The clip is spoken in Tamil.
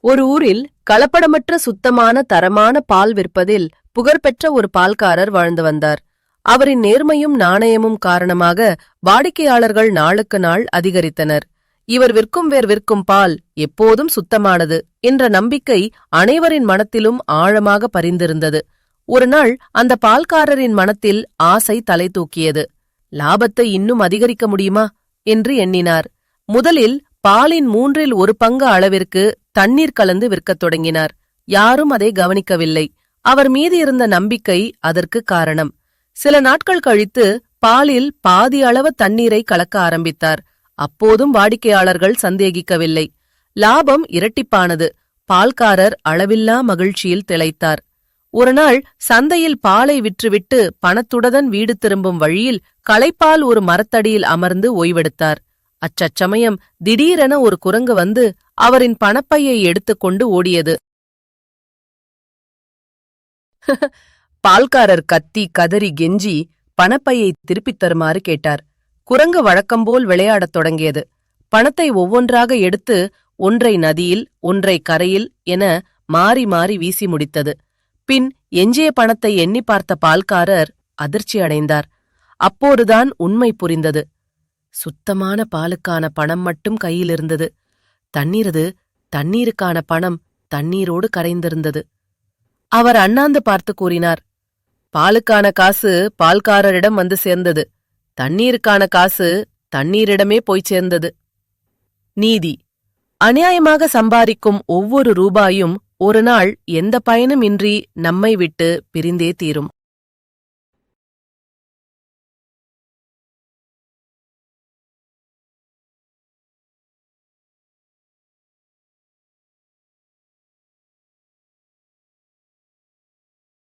ஒரு ஊரில் கலப்படமற்ற சுத்தமான தரமான பால் விற்பதில் புகழ்பெற்ற ஒரு பால்காரர் வாழ்ந்து வந்தார். அவரின் நேர்மையும் நாணயமும் காரணமாக வாடிக்கையாளர்கள் நாளுக்கு நாள் அதிகரித்தனர். இவர் விற்கும் வேர் விற்கும் பால் எப்போதும் சுத்தமானது என்ற நம்பிக்கை அனைவரின் மனத்திலும் ஆழமாக பரிந்திருந்தது. ஒரு நாள் அந்த பால்காரரின் மனத்தில் ஆசை தலை தூக்கியது. லாபத்தை இன்னும் அதிகரிக்க முடியுமா? என்று எண்ணினார். முதலில் பாலின் மூன்றில் ஒரு பங்கு அளவிற்கு தண்ணீர் கலந்து விற்கத் தொடங்கினார். யாரும் அதை கவனிக்கவில்லை. அவர் மீது இருந்த நம்பிக்கை அதற்கு காரணம். சில நாட்கள் கழித்து பாலில் பாதி அளவு தண்ணீரை கலக்க ஆரம்பித்தார். அப்போதும் வாடிக்கையாளர்கள் சந்தேகிக்கவில்லை. லாபம் இரட்டிப்பானது. பால்காரர் அளவில்லா மகிழ்ச்சியில் திளைத்தார். ஒருநாள் சந்தையில் பாலை விற்றுவிட்டு பணத்துடன் வீடு திரும்பும் வழியில் களைப்பால் ஒரு மரத்தடியில் அமர்ந்து ஓய்வெடுத்தார். அச்சச்சமயம் திடீரென ஒரு குரங்கு வந்து அவரின் பணப்பையை எடுத்துக்கொண்டு ஓடியது. பால்காரர் கத்தி கதறி கெஞ்சி பணப்பையை திருப்பித் தருமாறு கேட்டார். குரங்கு வழக்கம்போல் விளையாடத் தொடங்கியது. பணத்தை ஒவ்வொன்றாக எடுத்து ஒன்றை நதியில் ஒன்றை கரையில் என மாறி மாறி வீசி முடித்தது. பின் எஞ்சிய பணத்தை எண்ணி பார்த்த பால்காரர் அதிர்ச்சி அடைந்தார் அப்போதுதான் உண்மை புரிந்தது. சுத்தமான பாலுக்கான பணம் மட்டும் கையில் இருந்தது. தண்ணீரது தண்ணீருக்கான பணம் தண்ணீரோடு கரைந்திருந்தது. அவர் அண்ணாந்து பார்த்து கூறினார் பாலுக்கான காசு பால்காரரிடம் வந்து சேர்ந்தது. தண்ணீருக்கான காசு தண்ணீரிடமே போய் சேர்ந்தது. நீதி. அநியாயமாக சம்பாதிக்கும் ஒவ்வொரு ரூபாயும் ஒரு நாள் எந்த பயனும் இன்றி நம்மை விட்டு பிரிந்தே தீரும்.